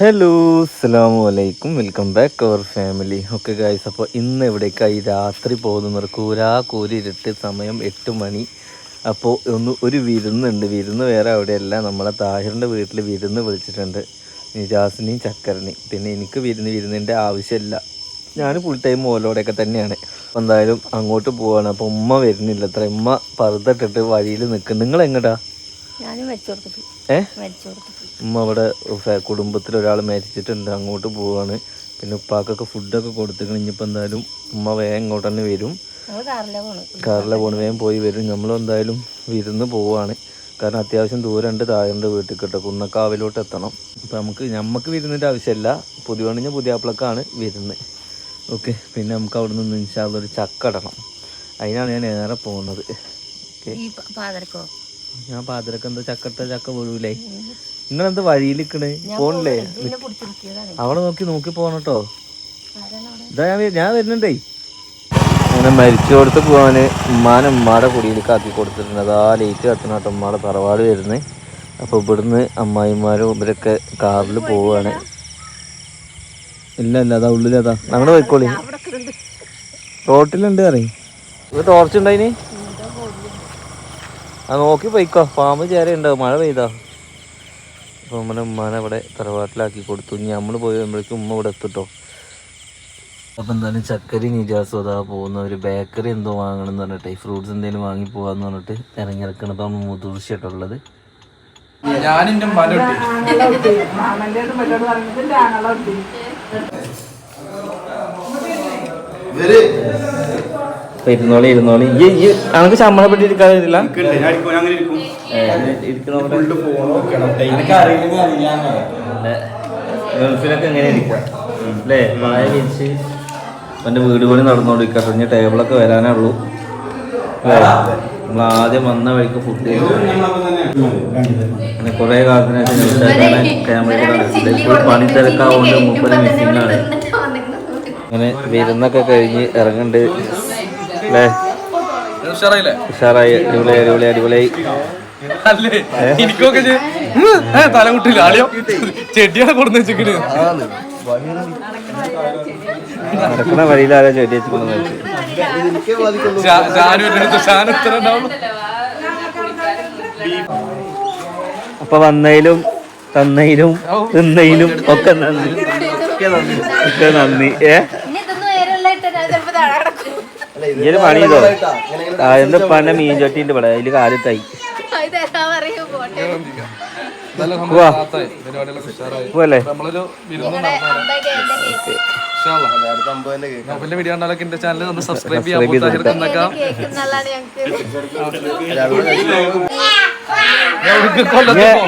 Hello അസ്സാം വലൈക്കും welcome back our family okay guys അപ്പോൾ ഇന്ന് എവിടേക്കായി? രാത്രി പോകുന്നവർ കൂരാ കൂരി ഇരുട്ട് സമയം എട്ട് മണി. അപ്പോൾ ഒന്ന് ഒരു വിരുന്നുണ്ട്. വിരുന്ന് വേറെ അവിടെയല്ല. നമ്മളെ താഹിറിന്റെ വീട്ടിൽ വിരുന്ന് വിളിച്ചിട്ടുണ്ട്. നിജാസിനെയും ചക്കരനെയും. പിന്നെ എനിക്ക് വിരുന്ന് വിരുന്നിന്റെ ആവശ്യമില്ല. ഞാൻ ഫുൾ ടൈം ഓലോടെയൊക്കെ തന്നെയാണ്. അപ്പോൾ എന്തായാലും അങ്ങോട്ട് പോവാണ്. അപ്പോൾ ഉമ്മ വരുന്നില്ല. അത്ര ഉമ്മ പറുതിട്ടിട്ട് വഴിയിൽ നിൽക്കും നിങ്ങൾ ഞാനും വെച്ചു ഉമ്മ അവിടെ കുടുംബത്തിൽ ഒരാൾ മരിച്ചിട്ടുണ്ട് അങ്ങോട്ട് പോവാണ്. പിന്നെ ഉപ്പാക്കൊക്കെ ഫുഡൊക്കെ കൊടുത്തിട്ട് ഇനിയിപ്പോൾ എന്തായാലും ഉമ്മ വേഗം ഇങ്ങോട്ട് തന്നെ വരും. കാറിലെ പോണ്. വേഗം പോയി വരും. നമ്മൾ എന്തായാലും വിരുന്ന് പോവാണ്. കാരണം അത്യാവശ്യം ദൂരമുണ്ട് താഴെ വീട്ടിൽ കിട്ടും കുന്നക്കാവിലോട്ട് എത്തണം. അപ്പം നമുക്ക് നമുക്ക് വിരുന്നിന്റെ ആവശ്യമില്ല പുതിയ പുതിയവണിഞ്ഞ പുതിയാപ്പിളക്കാണ് വിരുന്ന്. ഓക്കെ. പിന്നെ നമുക്ക് അവിടെ നിന്ന് ഒരു ചക്ക ഇടണം. അതിനാണ് ഞാൻ ഏറെ പോകുന്നത് ഓക്കെ. ഞാൻ പാതിരക്ക് എന്താ ചക്കട്ട ചക്ക വീഴൂലേ? നിങ്ങളെന്ത് വഴിയിൽ നിൽക്കണേ പോണില്ലേ അവിടെ നോക്കി നോക്കി പോണട്ടോ കേട്ടോ. ഇതാ ഞാൻ ഞാൻ വരുന്നുണ്ടേ. അങ്ങനെ മരിച്ചു കൊടുത്ത് പോവാന് ഉമ്മാനെ ഉമ്മാടെ കുടിയിലേക്ക് ആക്കി കൊടുത്തിട്ടുണ്ട് അതാ ലേറ്റ് കത്തണം കേട്ടോ ഉമ്മാടെ തറവാട് വരുന്നത് അപ്പോൾ ഇവിടുന്ന് അമ്മായിമാരും ഇവരൊക്കെ കാറിൽ പോവാണ്. ഇല്ല ഇല്ല അതാ ഉള്ളിലതാ ഞങ്ങൾ പോയിക്കോളി. റോട്ടിലുണ്ട് അറിയും ഇത് ടോർച്ച് ഉണ്ടായിന്. ആ നോക്കി പോയിക്കോ. പാമ്പ് ചേര ഉണ്ടാവും മഴ പെയ്താ. അപ്പോൾ നമ്മുടെ ഉമ്മാനെ അവിടെ തറവാട്ടിലാക്കി കൊടുത്തു. ഇനി നമ്മൾ പോയി വരുമ്പോഴേക്കും ഉമ്മ ഇവിടെ എത്തിട്ടോ. അപ്പോൾ എന്തായാലും ചക്കരി നിജാസും അതാ പോകുന്ന. ഒരു ബേക്കറി എന്തോ വാങ്ങണം എന്ന് പറഞ്ഞിട്ട്. ഫ്രൂട്ട്സ് എന്തെങ്കിലും വാങ്ങി പോവാന്ന് പറഞ്ഞിട്ട് ഇറങ്ങി ഇറക്കണം അപ്പം മുതിർച്ചയായിട്ടുള്ളത് ഞാനിന്റെ മലൊട്ടി അപ്പം ഇരുന്നോളി ഇരുന്നോളി. ഈ ഈ നമുക്ക് ശമ്പളം പെട്ടി ഇരിക്കാൻ കഴിയില്ല അങ്ങനെ ഇരിക്കും. ഇരിക്കുന്നവിടെ ഫുള്ള് ഫോൺ നോക്കണം ഗൾഫിലൊക്കെ എങ്ങനെ ഇരിക്കാം? അല്ലേ? മായ വിരിച്ച് എന്റെ വീട് പണി നടന്നുകൊണ്ടിരിക്കട്ടെ ഇനി ടേബിളൊക്കെ വരാനേ ഉള്ളൂ നമ്മൾ ആദ്യം വന്ന വഴിക്ക് ഫുഡ് പിന്നെ കുറേ കാലത്തിന് ശേഷം ഇപ്പോൾ പണി തിരക്കാവുകൊണ്ട് മുപ്പത് മിസ്സിംഗ് ആണ്. അങ്ങനെ വിരുന്നൊക്കെ കഴിഞ്ഞ് ഇറങ്ങുന്നുണ്ട് അല്ലേ ഉഷാറായില്ലേ? ഉഷാറായി. അടിപൊളിയായി അടിപൊളിയായി അടിപൊളിയായി അല്ലേ? എനിക്കൊക്കെ ചെ- ഉം, ഏ, തലമുട്ടില്ല ആളിയോ? ചെടിയാണ് കൊടുന്ന് വെച്ചിട്ട് നടക്കുന്ന വഴിയിലാരാ ചെടി വെച്ചിട്ടുണ്ടെന്ന് അപ്പൊ വന്നതിലും തന്നയിലും തിന്നയിലും ഒക്കെ നന്ദി. ഒക്കെ നന്ദി. ഒക്കെ നന്ദി ഏ ഇനി ഇതൊന്നും നേരമുള്ളായിട്ട് ഞാൻ ചിലപ്പോ താഴെ ഒരു പണി ചെയ്തോ? ആ എന്റെ പണ്ട മീൻ ചട്ടിന്റെ ഇവിടെ അതിൽ കാലത്തായി പോവല്ലേ. വീഡിയോ കണ്ടാലൊക്കെ എന്റെ ചാനൽ ഒന്ന് സബ്സ്ക്രൈബ്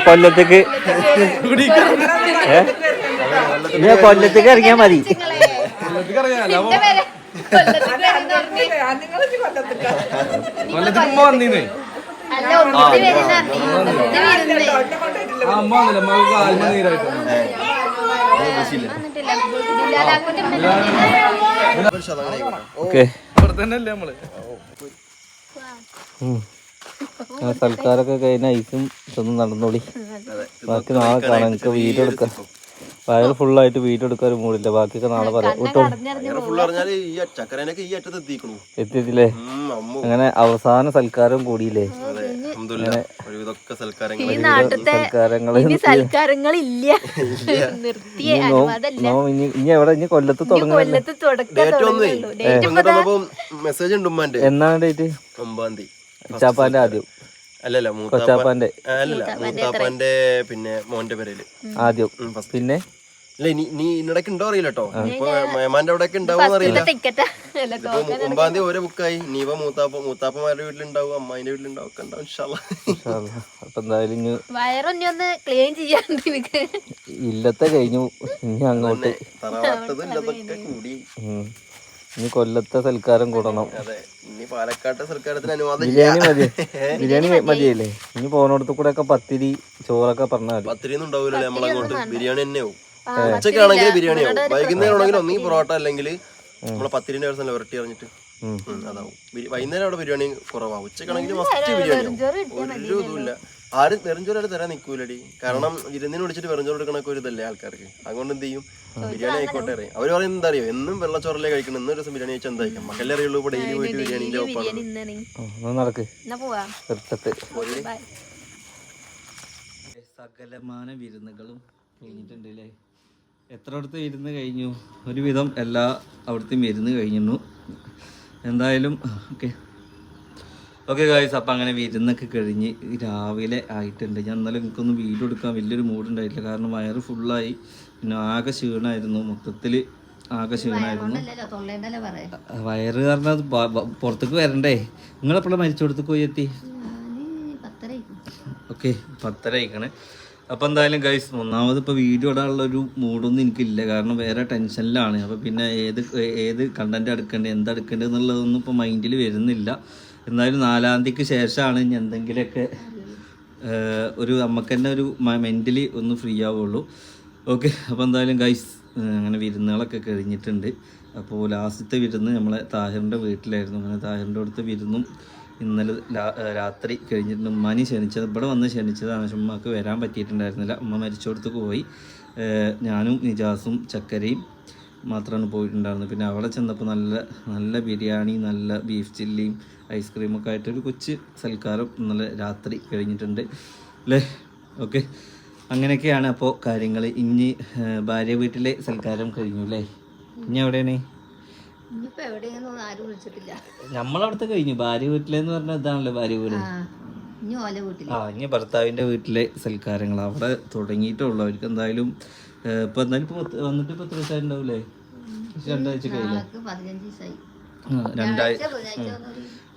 കൊല്ലത്തേക്ക്. കൊല്ലത്തേക്ക് ഇറങ്ങിയാ മതി. കൊല്ലത്തേക്ക് വരുന്ന ഉമ്മ വന്നീന്നേ അമ്മ വന്നില്ല നീരായിട്ട് സൽക്കാരൊക്കെ കഴിഞ്ഞ ഐസും ഇതൊന്നും നടന്നോളി. ബാക്കി നാളെ കാണാം. എനിക്ക് വീട് എടുക്കാം. വയറ് ഫുള്ളായിട്ട് വീട്ടെടുക്കാൻ എടുക്കാൻ ഒരു മൂടില്ല ബാക്കിയൊക്കെ നാളെ പറയാം. വിട്ടോ. എത്തിയിട്ടില്ലേ? അങ്ങനെ അവസാന സൽക്കാരം കൂടിയില്ലേ? അതെ അൽഹംദുലില്ലാ. ഒരുവിധൊക്കെ സൽക്കാരങ്ങൾ ഈ നാട്ടിലത്തെ സൽക്കാരങ്ങൾ ഇനി എവിടെ? ഇനി കൊല്ലത്ത് തുടങ്ങും എന്നാണ് ഡേറ്റ് ഒമ്പതാം തീയതി. ചാപ്പാന്റെ ആദ്യം. അല്ലല്ല മൂത്താപ്പാന്റെ കൊച്ചാപ്പാന്റെ. അല്ലല്ല മൂത്താപ്പാന്റെ പിന്നെ മോന്റെ പേരിൽ. ആദ്യം. പിന്നെ? ഇല്ല നീ നീ ഇന്നിടക്ക് ഉണ്ടോ അറിയില്ല കേട്ടോ ഇപ്പൊ മേമാന്റെ അവിടെയൊക്കെ ഉണ്ടാവും അറിയില്ല. ഒമ്പാം അല്ല തീയതി ഓരോ ബുക്കായി. ഇനിയിപ്പോ മൂത്താപ്പ മൂത്താപ്പമാരുടെ വീട്ടിലുണ്ടാവും അമ്മായിന്റെ വീട്ടിലുണ്ടാവും ഒക്കെ ഉണ്ടാവും വയറൊന്നി ഒന്ന് ക്ലീൻ ചെയ്യാണ്ട് എനിക്ക് ഇല്ലത്തെ കഴിഞ്ഞു. ഇനി അങ്ങോട്ട്. തറവാട്ടതും ഇല്ലതൊക്കെ കൂടി. ഇനി കൊല്ലത്തെ സൽക്കാരം കൂടണം. അതെ ഇനി പാലക്കാട്ടെ സർക്കാരത്തിന് അനുവാദം ബിരിയാണി മതി. ബിരിയാണി മതിയല്ലേ? ഇനി പോകുന്നിടത്ത് കൂടെ ഒക്കെ പത്തിരി ചോറൊക്കെ പറഞ്ഞാൽ ഉണ്ടാവില്ലല്ലേ നമ്മളങ്ങോട്ട് ബിരിയാണി തന്നെ ആവും ഉച്ചക്കാണെങ്കിൽ ബിരിയാണി ആവും. വൈകുന്നേരം ആണെങ്കിൽ പൊറോട്ട അല്ലെങ്കിൽ നമ്മളെ പത്തിരിന്റെ അറിഞ്ഞിട്ട്. അതാവും. വൈകുന്നേരം അവിടെ ബിരിയാണി കുറവാ ഉച്ചക്കാണെങ്കിൽ മസ്റ്റ് ബിരിയാണി ഒരു ഇതുമില്ല. ആരും വെറുംചോറായിട്ട് തരാൻ നിൽക്കൂലടി. കാരണം വിരുന്നിന് വിളിച്ചിട്ട് വെറുംചോറ് എടുക്കണൊക്കെ ഒരു ഇതല്ലേ ആൾക്കാർക്ക്. അതുകൊണ്ട് എന്ത് ചെയ്യും? ബിരിയാണി ആയിക്കോട്ടെ അറിയാം അവർ പറയുന്നത് എന്താ അറിയോ? എന്നും വെള്ളച്ചോറല്ലേ കഴിക്കണം. ഇന്നൊരു ദിവസം ബിരിയാണി വെച്ചാൽ എന്താ കഴിക്കാം? മക്കളെ അറിയുള്ളൂ ഇപ്പൊ ഡെയിലി പോയിട്ട് ബിരിയാണിന്റെ ഒപ്പാണ് നടക്ക്. സകലമാന വിരുന്നുകളും കഴിഞ്ഞിട്ടുണ്ട് അല്ലേ എത്ര അടുത്ത് വിരുന്ന് കഴിഞ്ഞു? ഒരുവിധം എല്ലാ അവിടുത്തെയും വിരുന്ന് കഴിഞ്ഞു എന്തായാലും ഓക്കെ. ഓക്കെ ഗായ്സ് അപ്പം അങ്ങനെ വിരുന്നൊക്കെ കഴിഞ്ഞ് രാവിലെ ആയിട്ടുണ്ട്. ഞാൻ ഇന്നലെ എനിക്കൊന്നും വീഡിയോ എടുക്കാൻ വലിയൊരു മൂഡുണ്ടായിട്ടില്ല കാരണം വയറ് ഫുള്ളായി പിന്നെ ആകെ ക്ഷീണമായിരുന്നു മൊത്തത്തിൽ ആകെ ക്ഷീണമായിരുന്നു വയറ് കാരണം പുറത്തേക്ക് വരണ്ടേ? നിങ്ങളെപ്പോഴാണ് മരിച്ചു കൊടുത്ത് പോയി എത്തി? ഓക്കെ പത്തര അയക്കണേ അപ്പോൾ എന്തായാലും ഗൈസ് ഒന്നാമത് ഇപ്പോൾ വീഡിയോ ഇടാനുള്ള ഒരു മൂഡൊന്നും എനിക്കില്ല. കാരണം വേറെ ടെൻഷനിലാണ്. അപ്പോൾ പിന്നെ ഏത് ഏത് കണ്ടന്റ് എടുക്കേണ്ടത് എന്തെടുക്കേണ്ടത് എന്നുള്ളതൊന്നും ഇപ്പോൾ മൈൻഡിൽ വരുന്നില്ല. എന്നാലും നാലാം തീയതിക്ക് ശേഷമാണ് ഇനി എന്തെങ്കിലുമൊക്കെ ഒരു നമുക്ക് തന്നെ ഒരു മെന്റലി ഒന്ന് ഫ്രീ ആവുള്ളൂ. ഓക്കെ അപ്പോൾ എന്തായാലും ഗൈസ് അങ്ങനെ വിരുന്നുകളൊക്കെ കഴിഞ്ഞിട്ടുണ്ട്. അപ്പോൾ ലാസ്റ്റത്തെ വിരുന്ന് നമ്മളെ താഹിറിന്റെ വീട്ടിലായിരുന്നു. അങ്ങനെ താഹിറിന്റെ അടുത്ത് വിരുന്നും ഇന്നലെ രാത്രി കഴിഞ്ഞിട്ടുണ്ട്. ഉമ്മാനി ക്ഷണിച്ചത് ഇവിടെ വന്ന് ക്ഷണിച്ചതാണ്. പക്ഷെ ഉമ്മക്ക് വരാൻ പറ്റിയിട്ടുണ്ടായിരുന്നില്ല. ഉമ്മ മരിച്ചോടത്തേക്ക് പോയി. ഞാനും നിജാസും ചക്കരയും മാത്രമാണ് പോയിട്ടുണ്ടായിരുന്നത്. പിന്നെ അവിടെ ചെന്നപ്പോൾ നല്ല നല്ല ബിരിയാണി നല്ല ബീഫ് ചില്ലിയും ഐസ്ക്രീമൊക്കെ ആയിട്ടൊരു കൊച്ച് സൽക്കാരം ഇന്നലെ രാത്രി കഴിഞ്ഞിട്ടുണ്ട്. അല്ലേ ഓക്കെ. അങ്ങനെയൊക്കെയാണ് അപ്പോൾ കാര്യങ്ങൾ ഇനി ഭാര്യ വീട്ടിലെ സൽക്കാരം കഴിഞ്ഞു അല്ലേ ഇനി എവിടെയാണ്? നമ്മളവിടുത്തെ കഴിഞ്ഞു. ഭാര്യ വീട്ടിലെന്ന് പറഞ്ഞാൽ ഇതാണല്ലോ ഭാര്യ വീട്. ആ ഇനി ഭർത്താവിന്റെ വീട്ടിൽ ഭർത്താവിന്റെ സൽക്കാരങ്ങൾ അവിടെ തുടങ്ങിയിട്ടുള്ളൂ. അവർക്ക് എന്തായാലും ഇപ്പൊ വന്നിട്ട് ഇപ്പൊ എത്ര ദിവസം ഉണ്ടാവില്ലേ രണ്ടാഴ്ച കഴിഞ്ഞു ഞങ്ങൾക്ക് പതിനഞ്ച് ദിവസമായി രണ്ടാഴ്ച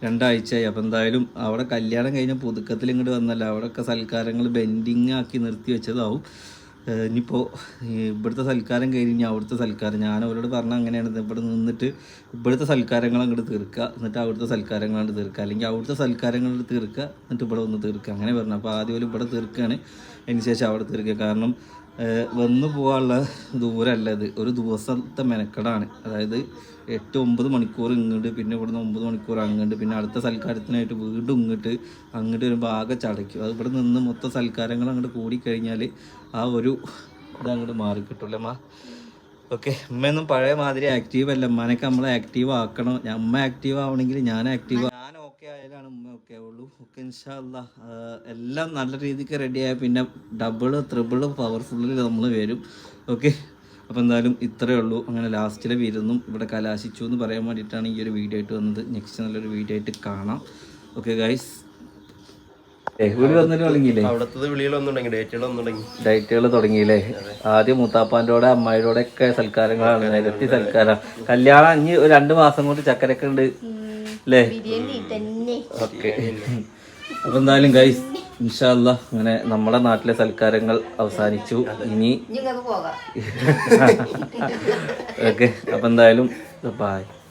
രണ്ടാഴ്ചയായി. അപ്പം എന്തായാലും അവിടെ കല്യാണം കഴിഞ്ഞ പുതുക്കത്തിൽ ഇങ്ങോട്ട് വന്നല്ല. അവിടെയൊക്കെ സൽക്കാരങ്ങൾ ബെൻഡിങ് ആക്കി നിർത്തി വെച്ചതാവും. ഇനിയിപ്പോൾ ഇവിടുത്തെ സൽക്കാരം കഴിഞ്ഞ് അവിടുത്തെ സൽക്കാരം. ഞാൻ അവരോട് പറഞ്ഞ അങ്ങനെയാണ്. ഇവിടെ നിന്നിട്ട് ഇവിടുത്തെ സൽക്കാരങ്ങൾ അങ്ങോട്ട് തീർക്കുക. എന്നിട്ട് അവിടുത്തെ സൽക്കാരങ്ങൾ അങ്ങോട്ട് തീർക്കുക. അല്ലെങ്കിൽ അവിടുത്തെ സൽക്കാരങ്ങൾ തീർക്കുക. എന്നിട്ട് ഇവിടെ ഒന്ന് തീർക്കുക. അങ്ങനെ പറഞ്ഞു. അപ്പോൾ ആദ്യം ഒരു ഇവിടെ തീർക്കുകയാണ്. അതിന് ശേഷം അവിടെ തീർക്കുക. കാരണം വന്നു പോകാനുള്ള ദൂരമല്ല ഇത്. ഒരു ദിവസത്തെ മെനക്കെടാണ്. അതായത് എട്ട് ഒമ്പത് മണിക്കൂർ ഇങ്ങോട്ട് പിന്നെ ഇവിടുന്ന് ഒമ്പത് മണിക്കൂർ അങ്ങോട്ട് പിന്നെ അടുത്ത സൽക്കാരത്തിനായിട്ട് വീണ്ടും ഇങ്ങോട്ട് അങ്ങോട്ട് വരുമ്പോൾ ആകെ ചടയ്ക്കും. അത് ഇവിടെ നിന്ന് മൊത്തം സൽക്കാരങ്ങൾ അങ്ങോട്ട് കൂടിക്കഴിഞ്ഞാൽ ആ ഒരു ഇത് അങ്ങോട്ട് മാറി കിട്ടൂല്ലേ അമ്മ? ഓക്കെ അമ്മയൊന്നും പഴയ മാതിരി ആക്റ്റീവ് അല്ല. അമ്മനൊക്കെ നമ്മളെ ആക്റ്റീവ് ആക്കണം. അമ്മ ആക്റ്റീവ് ആവണമെങ്കിൽ ഞാൻ ആക്റ്റീവ് ഞാൻ ഓക്കെ ആയാലാണ് ഉമ്മ ഓക്കെ ഇൻഷാല്ല എല്ലാം നല്ല രീതിക്ക് റെഡി ആയാൽ പിന്നെ ഡബിൾ ത്രിബിൾ പവർഫുള്ളിൽ നമ്മൾ വരും. ഓക്കെ അപ്പോൾ എന്തായാലും ഇത്രയേ ഉള്ളൂ. അങ്ങനെ ലാസ്റ്റിലെ വിരുന്നും. ഇവിടെ കലാശിച്ചു എന്ന് പറയാൻ വേണ്ടിയിട്ടാണ് ഈ ഒരു വീഡിയോ ആയിട്ട് വന്നത്. നെക്സ്റ്റ് നല്ലൊരു വീഡിയോ ആയിട്ട് കാണാം. ഓക്കെ ഗൈസ് ഡേറ്റുകൾ തുടങ്ങിയില്ലേ? ആദ്യം മൂത്താപ്പാന്റെ അമ്മായിയുടെ ഒക്കെ സൽക്കാരങ്ങളാണ്. നിരത്തി സൽക്കാരം. കല്യാണം അഞ്ഞ് രണ്ടു രണ്ട് മാസം കൊണ്ട് ചക്കരൊക്കെ ഉണ്ട് അല്ലേ ഓക്കെ. അപ്പൊ എന്തായാലും ഗൈസ് ഇൻഷാല്ല അങ്ങനെ നമ്മുടെ നാട്ടിലെ സൽക്കാരങ്ങൾ അവസാനിച്ചു. ഇനി ഓക്കെ. അപ്പൊ എന്തായാലും ബൈ